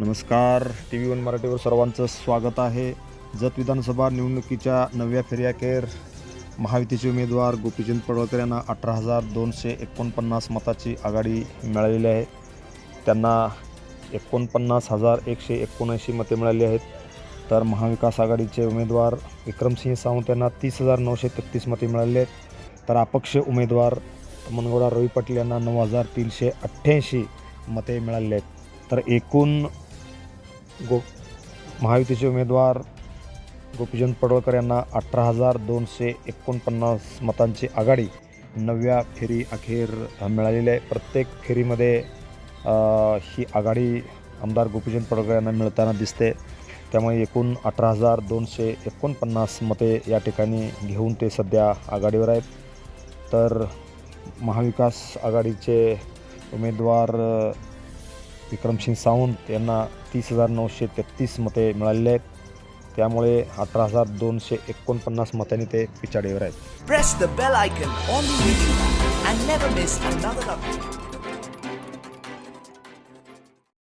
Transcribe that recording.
नमस्कार. T V one मराठीवर सर्वांचं स्वागत आहे. जत विधानसभा निवडणुकीच्या नव्या फेऱ्याखेर महायुतीचे उमेदवार गोपीचंद पडवळकर यांना अठरा हजार दोनशे एकोणपन्नास मताची आघाडी मिळालेली आहे. त्यांना एकोणपन्नास हजार एकशे एकोणऐंशी मते मिळाली आहेत. तर महाविकास आघाडीचे उमेदवार विक्रमसिंह सावंत यांना तीस हजार नऊशे तेहतीस मते मिळाली आहेत. तर अपक्ष उमेदवार मनगोडा रवी पाटील यांना नऊ हजार तीनशे अठ्ठ्याऐंशी मते मिळाली आहेत. तर एकूण गो महायुतीचे उमेदवार गोपीचंद पडळकर यांना अठरा हजार दोनशे एकोणपन्नास मतांची आघाडी. नवव्या फेरी अखेर मिळालेली आहे. प्रत्येक फेरीमध्ये ही आघाडी आमदार गोपीचंद पडळकर यांना मिळताना दिसते. त्यामुळे एकूण अठरा हजार दोनशे एकोणपन्नास मते या ठिकाणी घेऊन ते सध्या आघाडीवर आहेत. तर महाविकास आघाडीचे उमेदवार विक्रमसिंग सावंत यांना तीस हजार नऊशे तेहतीस मते मिळालेले आहेत. त्यामुळे अठरा हजार दोनशे एकोणपन्नास मतांनी ते पिछाडीवर आहेत.